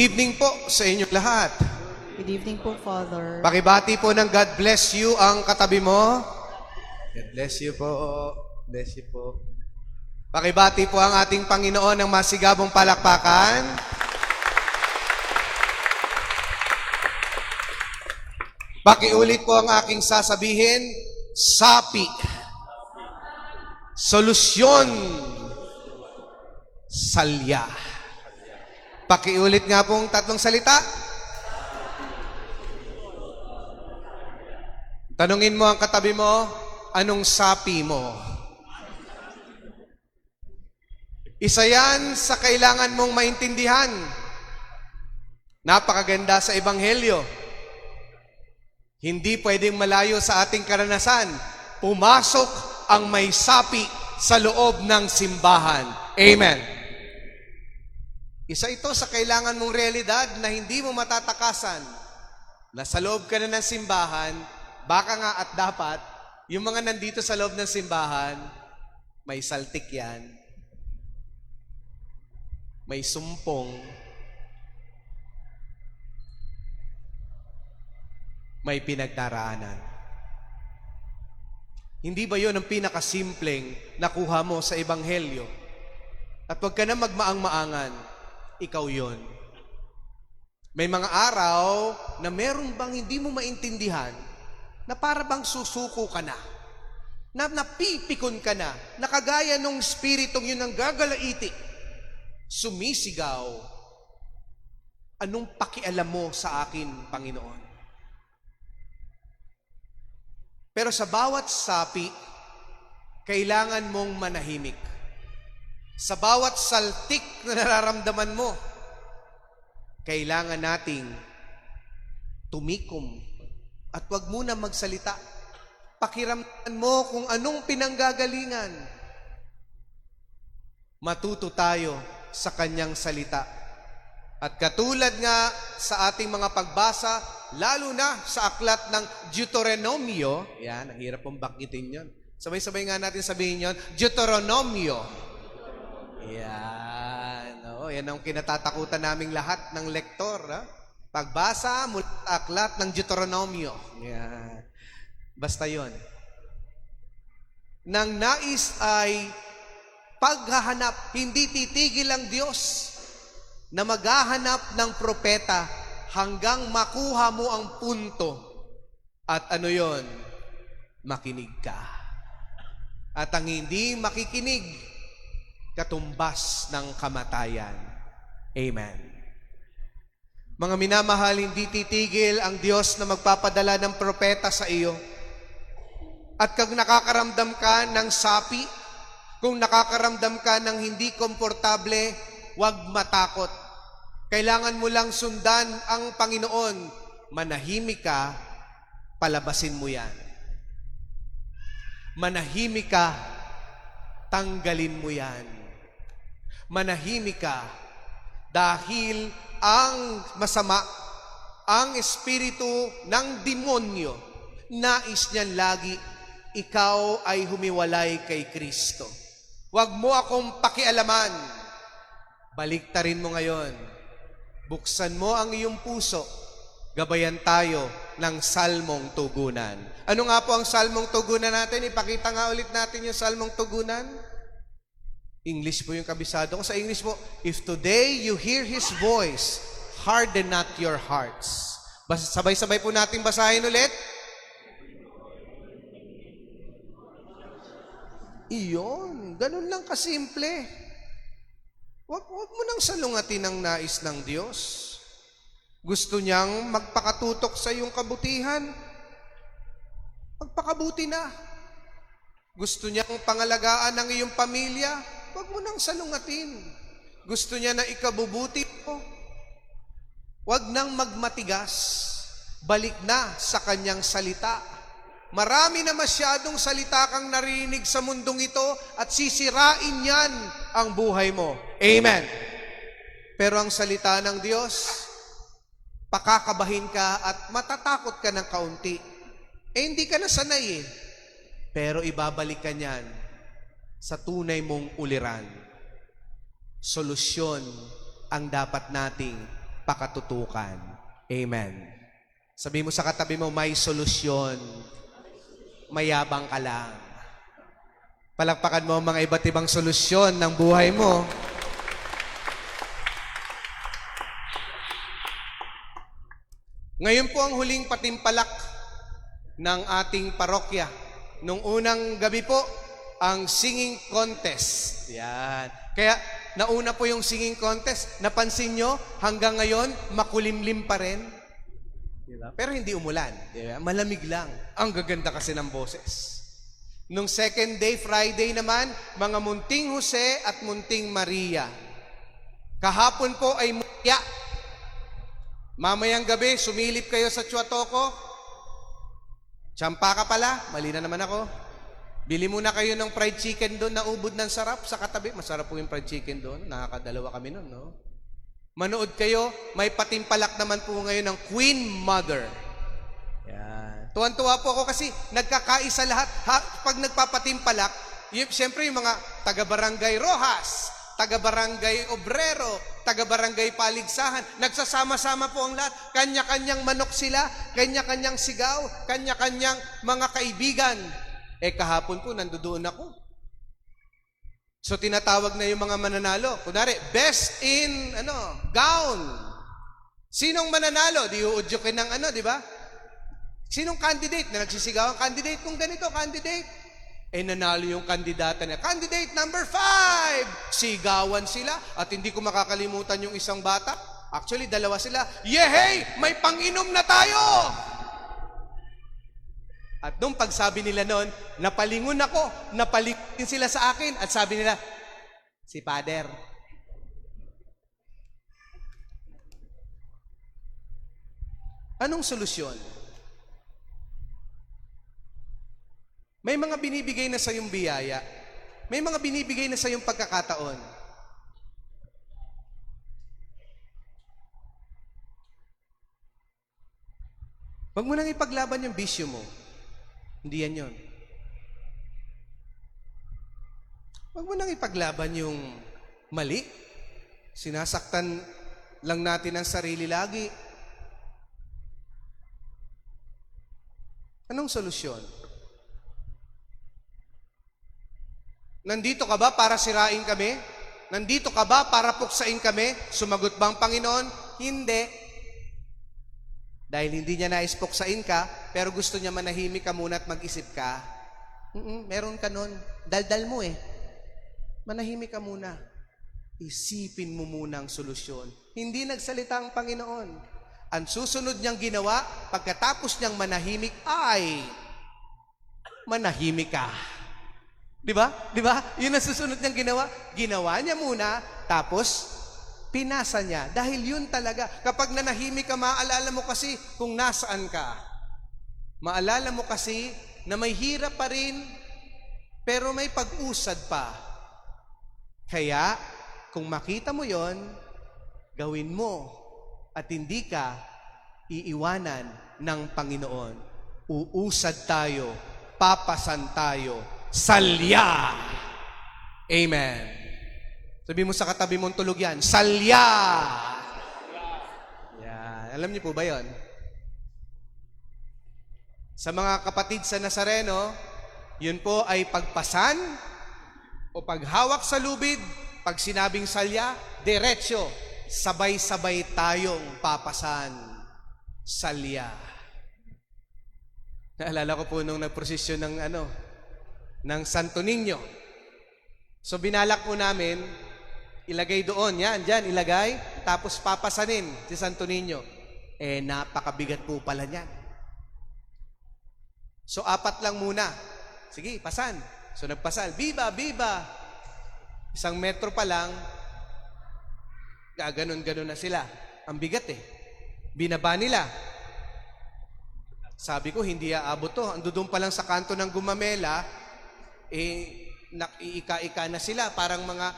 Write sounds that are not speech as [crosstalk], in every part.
Good evening po sa inyong lahat. Good evening po, Father. Pakibati po ng God bless you ang katabi mo. God bless you po. Bless you po. Pakibati po ang ating Panginoon ng masigabong palakpakan. Pakiulit po ang aking sasabihin, sapi. Solusyon. Salya. Pakiulit nga pong tatlong salita. Tanungin mo ang katabi mo, anong sapi mo? Isa yan sa kailangan mong maintindihan. Napakaganda sa Ebanghelyo. Hindi pwedeng malayo sa ating karanasan. Pumasok ang may sapi sa loob ng simbahan. Amen. Isa ito sa kailangan mong realidad na hindi mo matatakasan. Na sa loob ka na ng simbahan, baka nga at dapat, yung mga nandito sa loob ng simbahan, may saltik yan, may sumpong, may pinagdaraanan. Hindi ba yon ang pinakasimpleng nakuha mo sa Ebanghelyo? At huwag ka na magmaang-maangan, ikaw yon. May mga araw na meron bang hindi mo maintindihan na para bang susuko ka na, na napipikon ka na, na kagaya nung spiritong yun ang gagalaiti, sumisigaw, anong pakialam mo sa akin, Panginoon? Pero sa bawat sapi, kailangan mong manahimik. Sa bawat saltik na nararamdaman mo, kailangan nating tumikom at wag muna magsalita. Pakiramdaman mo kung anong pinanggagalingan. Matuto tayo sa kanyang salita. At katulad nga sa ating mga pagbasa, lalo na sa aklat ng Deuteronomio, yan, ang hirap pong bakitin yon. Sabay-sabay nga natin sabihin yon, Deuteronomio. Yan. Oo, yan ang kinatatakutan naming lahat ng lektor. Ha? Pagbasa mula aklat ng Deuteronomio. Yan. Basta yon. Nang nais ay paghahanap, hindi titigil ang Diyos na maghahanap ng propeta hanggang makuha mo ang punto. At ano yon? Makinig ka. At ang hindi makikinig, katumbas ng kamatayan. Amen. Mga minamahal, hindi titigil ang Diyos na magpapadala ng propeta sa iyo. At kung nakakaramdam ka ng sapi, kung nakakaramdam ka ng hindi komportable, huwag matakot. Kailangan mo lang sundan ang Panginoon. Manahimik ka, palabasin mo yan. Manahimik ka, tanggalin mo yan. Manahimik ka dahil ang masama, ang espiritu ng demonyo, nais niyan lagi ikaw ay humiwalay kay Kristo. Huwag mo akong pakialaman. Baliktarin mo ngayon. Buksan mo ang iyong puso. Gabayan tayo ng salmong tugunan. Ano nga po ang salmong tugunan natin? Ipakita nga ulit natin yung salmong tugunan. English po yung kabisado ko. Sa English po, If today you hear His voice, harden not your hearts. Bas- Sabay-sabay po natin basahin ulit. Iyon, ganun lang kasimple. Huwag, huwag mo nang salungatin ang nais ng Diyos. Gusto niyang magpakatutok sa iyong kabutihan. Magpakabuti na. Gusto niyang pangalagaan ang iyong pamilya. Huwag mo nang salungatin. Gusto niya na ikabubuti mo. Huwag nang magmatigas. Balik na sa kanyang salita. Marami na masyadong salita kang narinig sa mundong ito at sisirain yan ang buhay mo. Amen. Pero ang salita ng Diyos, pakakabahin ka at matatakot ka ng kaunti. Eh, hindi ka na sanay eh. Pero ibabalik ka sa tunay mong uliran. Solusyon ang dapat nating pakatutukan. Amen. Sabi mo sa katabi mo, may solusyon. Mayabang ka lang. Palakpakan mo ang mga iba't ibang solusyon ng buhay mo. Ngayon po ang huling patimpalak ng ating parokya. Nung unang gabi po, ang singing contest. Yan. Kaya nauna po yung singing contest. Napansin nyo, hanggang ngayon, makulimlim pa rin. Diba? Pero hindi umulan. Diba? Malamig lang. Ang gaganda kasi ng boses. Nung second day, Friday naman, mga munting Jose at munting Maria. Kahapon po ay muya. Mamayang gabi, sumilip kayo sa Chuatoko. Tsampa ka pala, mali na naman ako. Bili muna kayo ng fried chicken doon na ubod ng sarap sa katabi. Masarap po yung fried chicken doon. Nakakadalawa kami noon, no? Manood kayo, may patimpalak naman po ngayon ng Queen Mother. Yan. Tuwan-tuwa po ako kasi nagkakaisa lahat. Ha, pag nagpapatimpalak, y- siyempre yung mga taga-barangay Rojas, taga-barangay Obrero, taga-barangay Paligsahan, nagsasama-sama po ang lahat. Kanya-kanyang manok sila, kanya-kanyang sigaw, kanya-kanyang mga kaibigan. Eh kahapon po, nandoon ako. So tinatawag na yung mga mananalo. Kunwari, best in ano, gown. Sinong mananalo? Di uudyokin ng ano, di ba? Sinong candidate na nagsisigaw ang candidate kung ganito, candidate? Eh nanalo yung kandidata niya. Candidate number five! Sigawan sila at hindi ko makakalimutan yung isang bata. Actually, dalawa sila. Yehey! May panginom na tayo! At nung pagsabi nila noon, napalingon ako, napalingon sila sa akin at sabi nila, si Father. Anong solusyon? May mga binibigay na sa yung biyaya. May mga binibigay na sa yung pagkakataon. Huwag mo nang ipaglaban yung bisyo mo. Hindi yan yun. Huwag mo nang ipaglaban yung mali. Sinasaktan lang natin ang sarili lagi. Anong solusyon? Nandito ka ba para sirain kami? Nandito ka ba para puksain kami? Sumagot ba ang Panginoon? Hindi. Dahil hindi niya nais puksain ka, pero gusto niya manahimik ka muna at mag-isip ka. Mm-mm, meron ka nun. Daldal mo eh. Manahimik ka muna. Isipin mo muna ang solusyon. Hindi nagsalita ang Panginoon. Ang susunod niyang ginawa, pagkatapos niyang manahimik, ay manahimik ka. Di ba? Di ba? Yun ang susunod niyang ginawa. Ginawa niya muna, tapos pinasa niya. Dahil yun talaga. Kapag nanahimik ka, maalala mo kasi kung nasaan ka. Maalala mo kasi na may hirap pa rin, pero may pag-usad pa. Kaya, kung makita mo yon, gawin mo at hindi ka iiwanan ng Panginoon. Uusad tayo, papasan tayo, salya. Amen. Sabi mo sa katabi mong tulog yan, salya! Yan. Alam niyo po ba yon? Sa mga kapatid sa Nazareno, yun po ay pagpasan o paghawak sa lubid, pag sinabing salya, diretsyo, sabay-sabay tayong papasan. Salya. [laughs] Naalala ko po nung nagprosesyon ng ano, ng Santo Niño. So binalak po namin, ilagay doon, yan, dyan, ilagay, tapos papasanin si Santo Niño. Eh, napakabigat po pala niyan. So, apat lang muna. Sige, pasan. So, nagpasal. Biba, biba. Isang metro pa lang, gaganon-ganon na sila. Ang bigat eh. Binaba nila. Sabi ko, hindi aabot to. Ando doon pa lang sa kanto ng gumamela, eh, nakiika-ika na sila. Parang mga,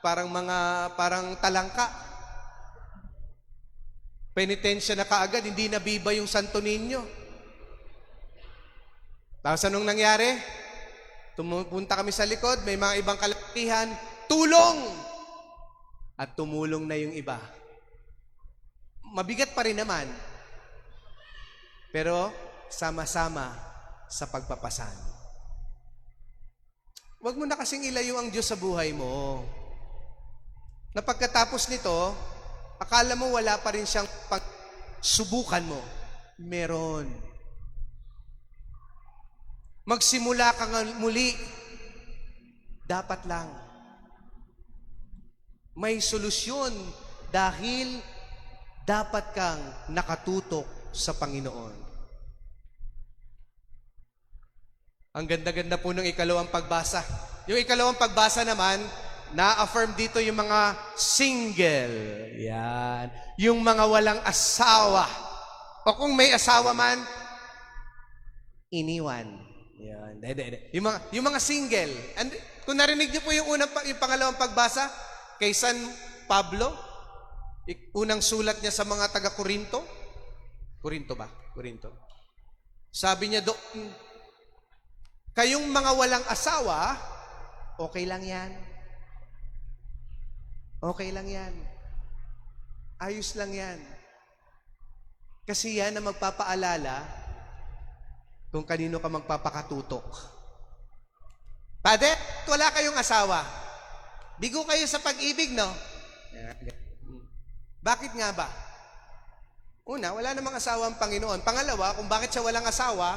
parang mga, parang talangka. Penitensya na kaagad, hindi nabiba yung Santo Niño. Tapos anong nangyari? Tumupunta kami sa likod, may mga ibang kalakihan, tulong! At tumulong na yung iba. mabigat pa rin naman. Pero sama-sama sa pagpapasan. Huwag mo na kasing ilayo ang Diyos sa buhay mo. Na pagkatapos nito, akala mo wala pa rin siyang pag subukan mo. Meron. Magsimula ka nga muli. Dapat lang. May solusyon dahil dapat kang nakatutok sa Panginoon. Ang ganda-ganda po ng ikalawang pagbasa. Yung ikalawang pagbasa naman, na-affirm dito yung mga single. Yan. Yung mga walang asawa. O kung may asawa man, iniwan. Yan. Hindi, hindi. Yung mga, yung mga single. And kung narinig niyo po yung, unang, yung pangalawang pagbasa, kay San Pablo, unang sulat niya sa mga taga-Korinto. Korinto ba? Korinto. Sabi niya doon, kayong mga walang asawa, okay lang yan. Okay lang yan. Ayos lang yan. Kasi yan ang magpapaalala kung kanino ka magpapakatutok. Pade, wala kayong asawa. Bigo kayo sa pag-ibig, no? Bakit nga ba? Una, wala namang asawa ang Panginoon. Pangalawa, kung bakit siya walang asawa,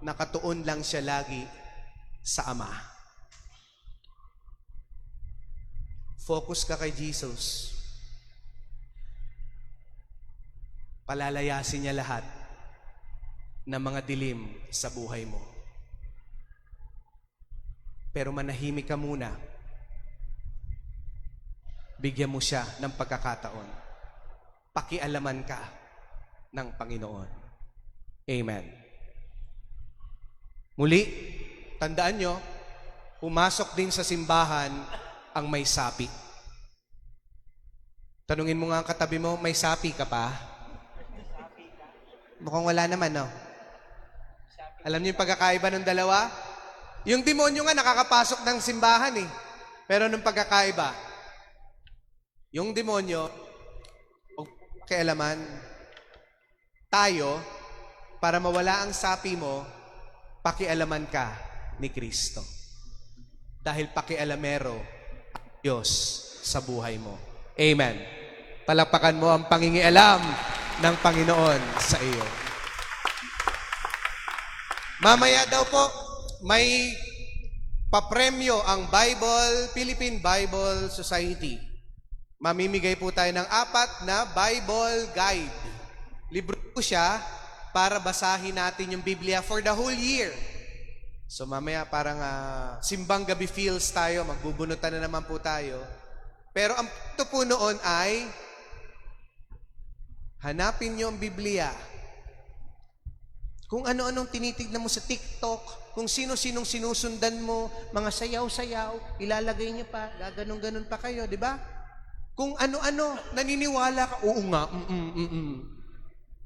nakatuon lang siya lagi sa Ama. Focus ka kay Jesus. Palalayasin niya lahat ng mga dilim sa buhay mo. Pero manahimik ka muna. Bigyan mo siya ng pagkakataon. Pakialaman ka ng Panginoon. Amen. Muli, tandaan nyo, pumasok din sa simbahan ang may sapi. Tanungin mo nga ang katabi mo, may sapi ka pa? Mukhang wala naman, no? Alam niyo yung pagkakaiba ng dalawa? Yung demonyo nga nakakapasok ng simbahan eh. Pero nung pagkakaiba, yung demonyo, huwag kailaman, tayo, para mawala ang sapi mo, pakialaman ka ni Kristo. Dahil pakialamero Diyos sa buhay mo. Amen. Palakpakan mo ang pangingialam ng Panginoon sa iyo. Mamaya daw po, may papremyo ang Bible, Philippine Bible Society. Mamimigay po tayo ng apat na Bible Guide. Libro po siya para basahin natin yung Biblia for the whole year. So mamaya parang ah, simbang gabi feels tayo, magbubunutan na naman po tayo. Pero ang ito po noon ay hanapin niyo ang Biblia. Kung ano-anong tinitignan mo sa TikTok, kung sino-sinong sinusundan mo, mga sayaw-sayaw, ilalagay niyo pa, gaganong-ganon pa kayo, di ba? Kung ano-ano, naniniwala ka, oo nga, mm-mm, mm-mm.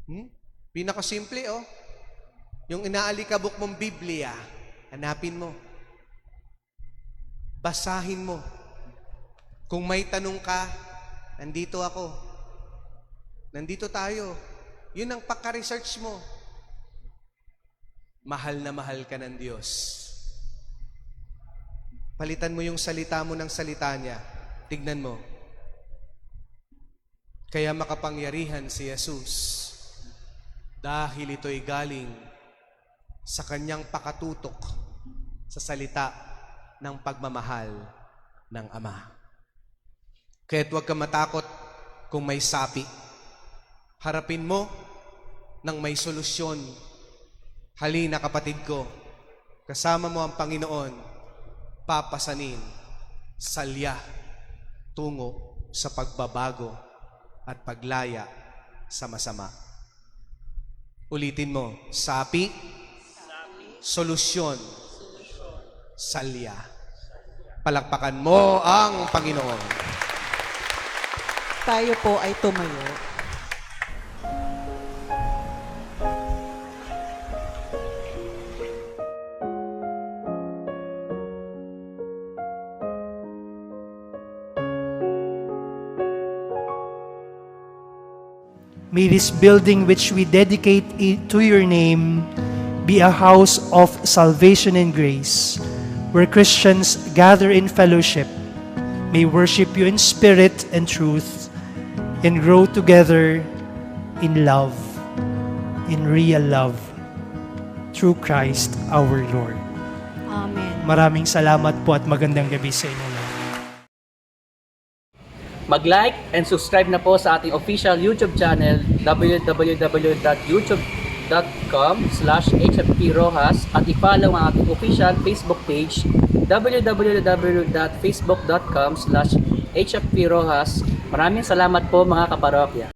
Hmm? Pinakasimple, oh. Yung inaalikabok mong Biblia, hanapin mo. Basahin mo. Kung may tanong ka, nandito ako. Nandito tayo. Yun ang pagka-research mo. Mahal na mahal ka ng Diyos. Palitan mo yung salita mo ng salita niya. Tignan mo. Kaya makapangyarihan si Jesus dahil ito'y galing sa kanyang pakatutok sa salita ng pagmamahal ng Ama. Kaya't huwag ka matakot kung may sapi. Harapin mo ng may solusyon. Halina kapatid ko, kasama mo ang Panginoon, papasanin, salya, tungo sa pagbabago at paglaya sa masama. Ulitin mo, sapi, solusyon, salya. Palakpakan mo ang Panginoon. Tayo po ay tumayo. May this building which we dedicate to your name be a house of salvation and grace, where Christians gather in fellowship, may worship you in spirit and truth, and grow together in love, in real love, through Christ our Lord. Amen. Maraming salamat po at magandang gabi sa inyo. Mag-like and subscribe na po sa ating official YouTube channel www.youtube.com slash hfprojas at i-follow ang ating official Facebook page www.facebook.com slash hfprojas Maraming salamat po mga kaparokya.